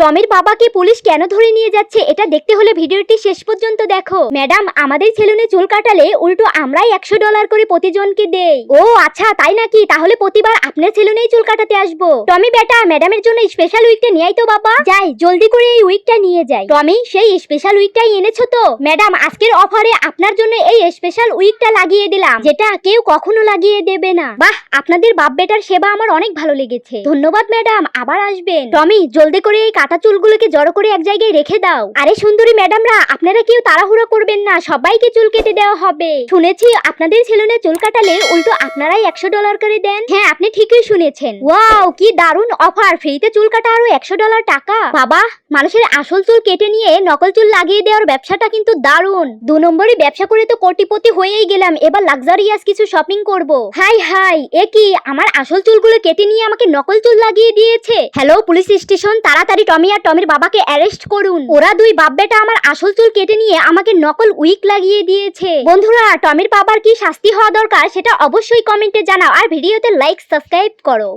টমির বাবাকে পুলিশ কেন ধরে নিয়ে যাচ্ছে এটা দেখতে হলে ভিডিওটি শেষ পর্যন্ত দেখো। ম্যাডাম, আমাদের সেলুনে চুল কাটালে উল্টো আমরাই একশো ডলার করে প্রতিজনকে দেই। ও আচ্ছা তাই নাকি? তাহলে প্রতিবার আপনার সেলুনেই চুল কাটাতে আসব। টমি, বেটা, ম্যাডামের জন্য স্পেশাল উইকটা নিয়ে তো বাবা। যাই, জলদি করে এই উইকটা নিয়ে যাই। টমি, সেই স্পেশাল উইকটাই এনেছো তো? ম্যাডাম, আজকের অফারে আপনার জন্য এই স্পেশাল উইকটা লাগিয়ে দিলাম, যেটা কেউ কখনো লাগিয়ে দেবে না। বাহ, আপনাদের বাপ বেটার সেবা আমার অনেক ভালো লেগেছে। ধন্যবাদ, ম্যাডাম, আবার আসবেন। টমি, জলদি করে এই কাটা চুলগুলোকে জড়ো করে এক জায়গায় রেখে দাও। আরে সুন্দরী ম্যাডামরা, আপনারা কেউ তাড়াহুড়ো করবেন না, সবাইকে চুল কেটে দেওয়া হবে। শুনেছি আপনাদের সেলুনে চুল কাটালে উল্টো আপনারাই একশো ডলার করে দেন। হ্যাঁ আপনি ঠিকই শুনেছেন। ওয়াও, কি দারুণ অফার! ফ্রিতে চুল কাটা আরও একশো ডলার টাকা? বাবা, মানুষের আসল চুল কেটে নিয়ে নকল চুল লাগিয়ে দেওয়ার ব্যবসাটা কিন্তু দারুণ। দু নম্বরই ব্যবসা করে তো কোটিপতি হয়েই গেলাম, এবার লাক্সারিয়াস কিছু শপিং করব। হাই হাই, এ কি, আমার আসল চুলগুলো কেটে নিয়ে আমাকে নকল চুল লাগিয়ে দিয়েছে? হ্যালো পুলিশ স্টেশন তাড়াতাড়ি টমি আর টমির বাবাকে অ্যারেস্ট করুন। ওরা দুই বাপ বেটা আমার আসল চুল কেটে নিয়ে আমাকে নকল উইক লাগিয়ে দিয়েছে। বন্ধুরা, টমির বাবার কি শাস্তি হওয়া দরকার সেটা অবশ্যই কমেন্টে জানাও আর ভিডিওতে লাইক সাবস্ক্রাইব করো।